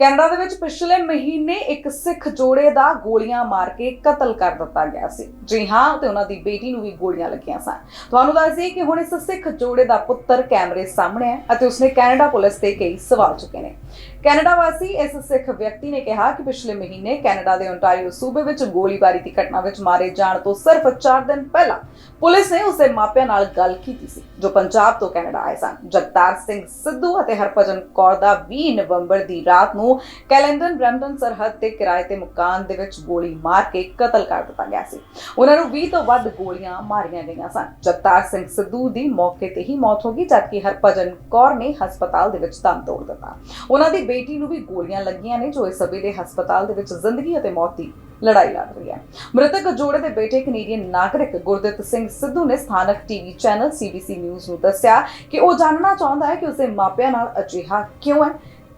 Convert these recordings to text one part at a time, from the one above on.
Canada ਦੇ ਵਿੱਚ ਪਿਛਲੇ ਮਹੀਨੇ ਇੱਕ ਸਿੱਖ ਜੋੜੇ ਦਾ ਗੋਲੀਆਂ ਮਾਰ ਕੇ ਕਤਲ ਕਰ ਦਿੱਤਾ ਗਿਆ ਸੀ। ਜੀ ਹਾਂ, ਤੇ ਉਹਨਾਂ ਦੀ ਬੇਟੀ ਨੂੰ ਵੀ ਗੋਲੀਆਂ ਲੱਗੀਆਂ ਸਨ। ਤੁਹਾਨੂੰ ਦੱਸ ਦਈਏ ਕਿ ਹੁਣ ਇਸ ਸਿੱਖ ਜੋੜੇ ਦਾ ਪੁੱਤਰ ਕੈਮਰੇ ਸਾਹਮਣੇ ਹੈ ਅਤੇ ਉਸਨੇ ਕੈਨੇਡਾ ਪੁਲਿਸ ਤੇ ਕਈ ਸਵਾਲ ਚੁੱਕੇ ਨੇ। ਕੈਨੇਡਾ ਵਾਸੀ ਇਸ ਸਿੱਖ ਵਿਅਕਤੀ ਨੇ ਕਿਹਾ ਕਿ ਪਿਛਲੇ ਮਹੀਨੇ ਕੈਨੇਡਾ ਦੇ ਓਨਟਾਰੀਓ ਸੂਬੇ ਵਿੱਚ ਗੋਲੀਬਾਰੀ ਦੀ ਘਟਨਾ ਵਿੱਚ ਮਾਰੇ ਜਾਣ ਤੋਂ ਸਿਰਫ 4 ਦਿਨ ਪਹਿਲਾਂ ਪੁਲਿਸ ਨੇ ਉਸਦੇ ਮਾਪਿਆਂ ਨਾਲ ਗੱਲ ਕੀਤੀ ਸੀ, ਜੋ ਪੰਜਾਬ ਤੋਂ ਕੈਨੇਡਾ ਆਏ ਸਨ। ਜਗਤਾਰ ਸਿੰਘ ਸਿੱਧੂ ਅਤੇ ਹਰਭਜਨ ਕੌਰ ਦਾ 20 ਨਵੰਬਰ ਦੀ ਰਾਤ ਨੂੰ ਕੈਲੰਡਨ ਬ੍ਰੈਂਟਨ ਸਰਹੱਦ ਤੇ ਕਿਰਾਏ ਤੇ ਮਕਾਨ ਦੇ ਵਿੱਚ ਗੋਲੀ ਮਾਰ ਕੇ ਕਤਲ ਕਰ ਦਿੱਤਾ ਗਿਆ ਸੀ। ਉਹਨਾਂ ਨੂੰ 20 ਤੋਂ ਵੱਧ ਗੋਲੀਆਂ ਮਾਰੀਆਂ ਗਈਆਂ ਸਨ। ਜਗਤਾਰ ਸਿੰਘ ਸਿੱਧੂ ਦੀ ਮੌਕੇ ਤੇ ਹੀ ਮੌਤ ਹੋ ਗਈ, ਜਦਕਿ ਹਰਭਜਨ ਕੌਰ ਨੇ ਹਸਪਤਾਲ ਦੇ ਵਿੱਚ ਦਮ ਤੋੜ ਦਿੱਤਾ। ਉਹਨਾਂ ਦੀ ਬੇਟੀ ਨੂੰ ਵੀ ਗੋਲੀਆਂ ਲੱਗੀਆਂ ਨੇ ਜੋ ਇਸ ਵੇਲੇ ਹਸਪਤਾਲ ਦੇ ਵਿੱਚ ਜ਼ਿੰਦਗੀ ਅਤੇ ਮੌਤ ਦੀ ਲੜਾਈ ਲੜ ਰਹੀ ਹੈ। ਮ੍ਰਿਤਕ ਜੋੜੇ ਦੇ ਬੇਟੇ ਕੈਨੇਡੀਅਨ ਨਾਗਰਿਕ ਗੁਰਦਿੱਤ ਸਿੰਘ ਸਿੱਧੂ ਨੇ ਸਥਾਨਕ ਟੀਵੀ ਚੈਨਲ ਸੀਬੀਸੀ ਨਿਊਜ਼ ਨੂੰ ਦੱਸਿਆ ਕਿ ਉਹ ਜਾਣਨਾ ਚਾਹੁੰਦਾ ਹੈ ਕਿ ਉਸਦੇ ਮਾਪਿਆਂ ਨਾਲ ਅਜਿਹਾ ਕਿਉਂ ਹੈ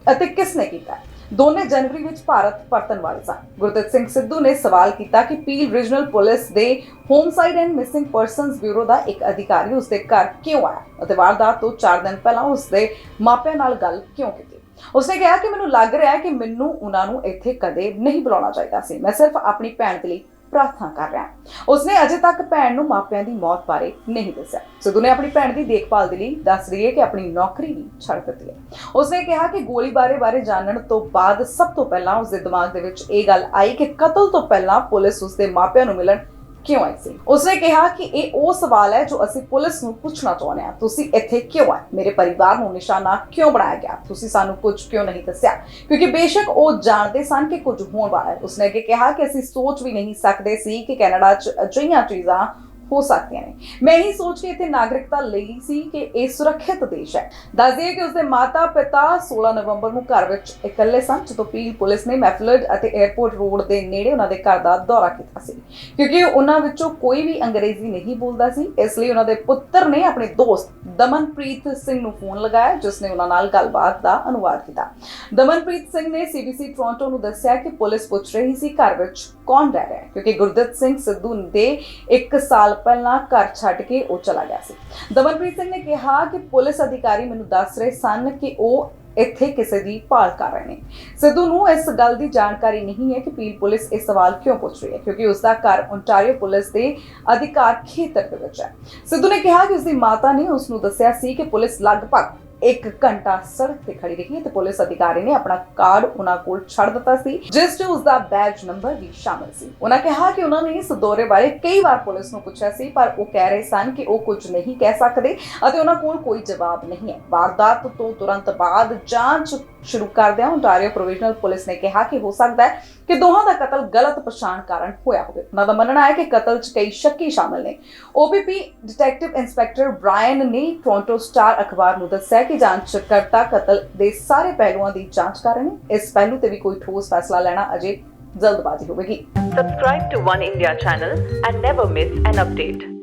ਅਤੇ ਕਿਸ ਨੇ ਕੀਤਾ ਦੋਨੇ ਜਨਵਰੀ ਵਿੱਚ ਭਾਰਤ ਪਰਤਣ ਵਾਲੇ ਸਨ। ਗੁਰਦਿੱਤ ਸਿੰਘ ਸਿੱਧੂ ਨੇ ਸਵਾਲ ਕੀਤਾ ਕਿ ਪੀਲ ਰੀਜਨਲ ਪੁਲਿਸ ਦੇ homicide and missing persons bureau ਦਾ ਇੱਕ ਅਧਿਕਾਰੀ ਉਸਦੇ ਘਰ ਕਿਉਂ ਆਇਆ? ਅਤੇ ਵਾਰਦਾਤ ਤੋਂ 4 ਦਿਨ ਪਹਿਲਾਂ ਉਸਦੇ ਮਾਪਿਆਂ ਨਾਲ ਗੱਲ ਕਿਉਂ ਕੀਤੀ? ਉਸਨੇ ਕਿਹਾ ਕਿ ਮੈਨੂੰ ਲੱਗ ਰਿਹਾ ਹੈ ਕਿ ਮੈਨੂੰ ਉਹਨਾਂ ਨੂੰ ਇੱਥੇ ਕਦੇ ਨਹੀਂ ਬੁਲਾਉਣਾ ਚਾਹੀਦਾ ਸੀ। ਮੈਂ ਸਿਰਫ ਆਪਣੀ ਭੈਣ ਦੇ ਲਈ ਪ੍ਰਾਰਥਨਾ ਕਰ ਰਿਹਾ ਉਸਨੇ ਅਜੇ ਤੱਕ ਭੈਣ ਨੂੰ ਮਾਪਿਆਂ ਦੀ ਮੌਤ ਬਾਰੇ ਨਹੀਂ ਦੱਸਿਆ। ਸਿੱਧੂ ਨੇ ਆਪਣੀ ਭੈਣ ਦੀ ਦੇਖਭਾਲ ਦੇ ਲਈ ਦੱਸ ਰਹੀ ਹੈ ਕਿ ਆਪਣੀ ਨੌਕਰੀ ਵੀ ਛੱਡ ਦਿੱਤੀ ਹੈ। ਉਸਨੇ ਕਿਹਾ ਕਿ ਗੋਲੀਬਾਰੇ ਬਾਰੇ ਜਾਣਨ ਤੋਂ ਬਾਅਦ ਸਭ ਤੋਂ ਪਹਿਲਾਂ ਉਸਦੇ ਦਿਮਾਗ ਦੇ ਵਿੱਚ ਇਹ ਗੱਲ ਆਈ ਕਿ ਕਤਲ ਤੋਂ ਪਹਿਲਾਂ ਪੁਲਿਸ ਉਸਦੇ ਮਾਪਿਆਂ ਨੂੰ ਮਿਲਣ ਕਿਉਂ ਆਈ ਸੀ ਉਸਨੇ ਕਿਹਾ ਕਿ ਇਹ ਉਹ ਸਵਾਲ ਹੈ ਜੋ ਅਸੀਂ ਪੁਲਿਸ ਨੂੰ ਪੁੱਛਣਾ ਚਾਹੁੰਦੇ ਹਾਂ ਤੁਸੀਂ ਇੱਥੇ ਕਿਉਂ ਆਏ ਮੇਰੇ ਪਰਿਵਾਰ ਨੂੰ ਨਿਸ਼ਾਨਾ ਕਿਉਂ ਬਣਾਇਆ ਗਿਆ ਤੁਸੀਂ ਸਾਨੂੰ ਕੁਝ ਕਿਉਂ ਨਹੀਂ ਦੱਸਿਆ ਕਿਉਂਕਿ ਬੇਸ਼ੱਕ ਉਹ ਜਾਣਦੇ ਸਨ ਕਿ ਕੁਝ ਹੋਣ ਵਾਲਾ ਹੈ ਉਸਨੇ ਅੱਗੇ ਕਿਹਾ ਕਿ ਅਸੀਂ ਸੋਚ ਵੀ ਨਹੀਂ ਸਕਦੇ ਸੀ ਕਿ ਕੈਨੇਡਾ 'ਚ ਅਜਿਹੀਆਂ ਚੀਜ਼ਾਂ ਹੋ ਸਕਦੀਆਂ ਨੇ। ਮੈਂ ਇਹੀ ਸੋਚ ਕੇ ਇੱਥੇ ਨਾਗਰਿਕਤਾ ਲਈ ਸੀ ਕਿ ਇਹ ਸੁਰੱਖਿਅਤ ਦੇਸ਼ ਹੈ। ਦੱਸ ਦਈਏ ਕਿ ਉਸਦੇ ਮਾਤਾ ਪਿਤਾ 16 ਨਵੰਬਰ ਨੂੰ ਘਰ ਵਿੱਚ ਇਕੱਲੇ ਸਨ, ਜਦੋਂ ਪੀਲ ਪੁਲਿਸ ਨੇ ਮੈਫਲਡ ਅਤੇ 에ਅਰਪੋਰਟ ਰੋਡ ਦੇ ਨੇੜੇ ਉਹਨਾਂ ਦੇ ਘਰ ਦਾ ਦੌਰਾ ਕੀਤਾ ਸੀ। ਕਿਉਂਕਿ ਉਹਨਾਂ ਵਿੱਚੋਂ ਕੋਈ ਵੀ ਅੰਗਰੇਜ਼ੀ ਨਹੀਂ ਬੋਲਦਾ ਸੀ, ਇਸ ਲਈ ਉਹਨਾਂ ਦੇ ਪੁੱਤਰ ਨੇ ਆਪਣੇ ਦੋਸਤ ਦਮਨਪ੍ਰੀਤ ਸਿੰਘ ਨੂੰ ਫੋਨ ਲਗਾਇਆ, ਜਿਸ ਨੇ ਉਹਨਾਂ ਨਾਲ ਗੱਲਬਾਤ ਦਾ ਅਨੁਵਾਦ ਕੀਤਾ। ਦਮਨਪ੍ਰੀਤ ਸਿੰਘ ਨੇ ਸੀਬੀਸੀ ਟੋਰਾਂਟੋ ਨੂੰ ਦੱਸਿਆ ਕਿ ਪੁਲਿਸ ਪੁੱਛ ਰਹੀ ਸੀ ਘਰ ਵਿੱਚ ਕੌਣ ਰਹਿ ਰਿਹਾ ਹੈ, ਕਿਉਂਕਿ ਗੁਰਦਿੱਤ ਸਿੰਘ ਸਿੱਧੂ ਦੇ 1 ਸਾਲ ਪਹਿਲਾਂ ਘਰ ਛੱਡ ਕੇ ਉਹ ਚਲਾ ਗਿਆ ਸੀ। ਦਮਨਪ੍ਰੀਤ ਸਿੰਘ ਨੇ ਕਿਹਾ ਕਿ ਪੁਲਿਸ ਅਧਿਕਾਰੀ ਮੈਨੂੰ ਦੱਸ ਰਹੇ ਸਨ ਕਿ ਉਹ ਇੱਥੇ ਕਿਸੇ ਦੀ ਭਾਲ ਕਰ ਰਹੇ ਨੇ। ਸਿੱਧੂ ਨੂੰ ਇਸ ਗੱਲ ਦੀ ਜਾਣਕਾਰੀ ਨਹੀਂ ਹੈ ਕਿ ਪੀਲ ਪੁਲਿਸ ਇਹ ਸਵਾਲ ਕਿਉਂ ਪੁੱਛ ਰਹੀ ਹੈ, ਕਿਉਂਕਿ ਉਸ ਦਾ ਘਰ ਓਨਟਾਰੀਓ ਪੁਲਿਸ ਦੇ ਅਧਿਕਾਰ ਖੇਤਰ ਦੇ ਵਿੱਚ ਹੈ। ਸਿੱਧੂ ਨੇ ਕਿਹਾ ਕਿ ਉਸ ਦੀ ਮਾਤਾ ਨੇ ਉਸ ਨੂੰ ਦੱਸਿਆ ਸੀ ਕਿ ਪੁਲਿਸ ਲਗਭਗ ਇੱਕ ਘੰਟਾ ਸੜਕ ਤੇ ਖੜੀ ਰਹੀ ਤੇ ਪੁਲਿਸ ਅਧਿਕਾਰੀ ਨੇ ਆਪਣਾ ਕਾਰਡ ਉਹਨਾਂ ਕੋਲ ਛੱਡ ਦਿੱਤਾ ਸੀ, ਜਿਸ 'ਚ ਉਸ ਦਾ ਬੈਜ ਨੰਬਰ ਵੀ ਸ਼ਾਮਲ ਸੀ। ਉਹਨਾਂ ਕਿਹਾ ਕਿ ਉਹਨਾਂ ਨੇ ਇਸ ਦੌਰੇ ਬਾਰੇ ਕਈ ਵਾਰ ਪੁਲਿਸ ਨੂੰ ਪੁੱਛਿਆ ਸੀ, ਪਰ ਉਹ ਕਹਿ ਰਹੇ ਸਨ ਕਿ ਉਹ ਕੁਝ ਨਹੀਂ ਕਹਿ ਸਕਦੇ ਅਤੇ ਉਹਨਾਂ ਕੋਲ ਕੋਈ ਜਵਾਬ ਨਹੀਂ ਹੈ। ਵਾਰਦਾਤ ਤੋਂ ਤੁਰੰਤ ਬਾਅਦ ਜਾਂਚ ਸ਼ੁਰੂ ਕਰਦਿਆਂ ਓਨਟਾਰੀਓ ਪ੍ਰੋਵੀਜ਼ਨਲ ਪੁਲਿਸ ਨੇ ਕਿਹਾ ਕਿ ਹੋ ਸਕਦਾ ਹੈ ਕਿ ਦੋਹਾਂ ਦਾ ਕਤਲ ਗਲਤ ਪਛਾਣ ਕਾਰਨ ਹੋਇਆ ਹੋਵੇ। ਉਹਨਾਂ ਦਾ ਮੰਨਣਾ ਹੈ ਕਿ ਕਤਲ 'ਚ ਕਈ ਸ਼ੱਕੀ ਸ਼ਾਮਲ ਨੇ। ਓਪੀਪੀ ਡਿਟੈਕਟਿਵ ਇੰਸਪੈਕਟਰ ਬ੍ਰਾਇਨ ਨੇ ਟੋਰਾਂਟੋ ਸਟਾਰ ਅਖਬਾਰ ਨੂੰ ਦੱਸਿਆ ਕਿ ਜਾਂਚਕਰਤਾ ਕਤਲ ਦੇ ਸਾਰੇ ਪਹਿਲੂਆਂ ਦੀ ਜਾਂਚ ਕਰ ਰਹੇ ਨੇ ਇਸ ਪਹਿਲੂ ਤੇ ਵੀ ਕੋਈ ਠੋਸ ਫੈਸਲਾ ਲੈਣਾ ਅਜੇ ਜਲਦਬਾਜ਼ੀ ਹੋਵੇਗੀ Subscribe to One India channel and never miss an update.